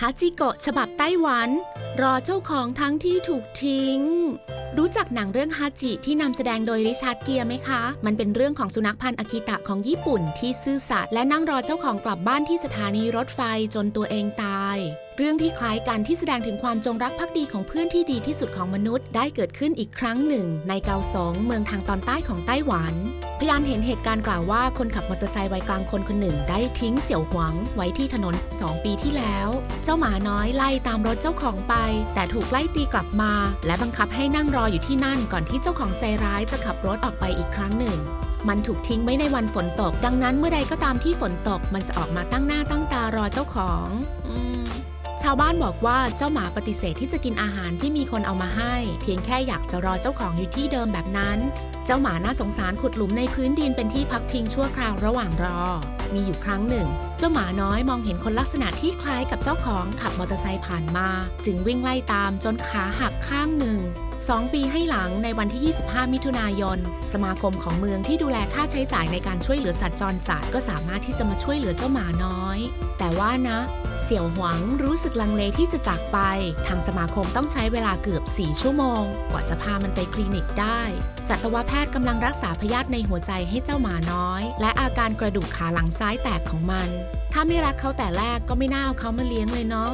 ฮาจิโกะฉบับไต้หวัน รอเจ้าของทั้งที่ถูกทิ้ง รู้จักหนังเรื่องฮาจิที่นำแสดงโดยริชาร์ดเกียร์ไหมคะ มันเป็นเรื่องของสุนัขพันธ์อากิตะของญี่ปุ่นที่ซื่อสัตย์และนั่งรอเจ้าของกลับบ้านที่สถานีรถไฟจนตัวเองตาย เรื่องที่คล้ายกันที่แสดงถึงความจงรักภักดีของเพื่อนที่ดีที่สุดของมนุษย์ ได้เกิดขึ้นอีกครั้งหนึ่ง ในเกาสงเมืองทางตอนใต้ของไต้หวัน พยานเห็นเหตุการณ์กล่าวว่าคนขับมอเตอร์ไซค์วัยกลางคนคนหนึ่ง ได้ทิ้งเสี่ยวหวงไว้ที่ถนน 2 ปีที่แล้ว เจ้าหมาน้อยไล่ตามรถเจ้าของไป แต่ถูกไล่ตีกลับมา และบังคับให้นั่งรออยู่ที่นั่นก่อนที่เจ้าของใจร้ายจะขับรถออกไปอีกครั้งหนึ่ง มันถูกทิ้งไว้ในวันฝนตก ดังนั้นเมื่อใดก็ตามที่ฝนตก มันจะออกมาตั้งหน้าตั้งตารอเจ้าของอชาวบ้านบอกว่าเจ้าหมาปฏิเสธที่จะกินอาหารที่มีคนเอามาให้ เพียงแค่อยากจะรอเจ้าของอยู่ที่เดิมแบบนั้น เจ้าหมาน่าสงสารขุดหลุมในพื้นดินเป็นที่พักพิงชั่วคราวระหว่างรอ มีอยู่ครั้งหนึ่ง เจ้าหมาน้อยมองเห็นคนลักษณะที่คล้ายกับเจ้าของขับมอเตอร์ไซค์ผ่านมา จึงวิ่งไล่ตามจนขาหักข้างหนึ่ง สองปีให้หลังในวันที่ 25 มิถุนายน สมาคมของเมืองที่ดูแลค่าใช้จ่ายในการช่วยเหลือสัตว์จรจัดก็สามารถที่จะมาช่วยเหลือเจ้าหมาน้อย แต่ว่านะ เสี่ยวหวังรู้สึกลังเลที่จะจากไป ทางสมาคมต้องใช้เวลาเกือบ 4 ชั่วโมง กว่าจะพามันไปคลินิกได้ สัตวแพทย์กำลังรักษาพยาธิในหัวใจให้เจ้าหมาน้อย และอาการกระดูกขาหลังซ้ายแตกของมัน ถ้าไม่รักเขาแต่แรกก็ไม่น่าเอาเขามาเลี้ยงเลยเนาะ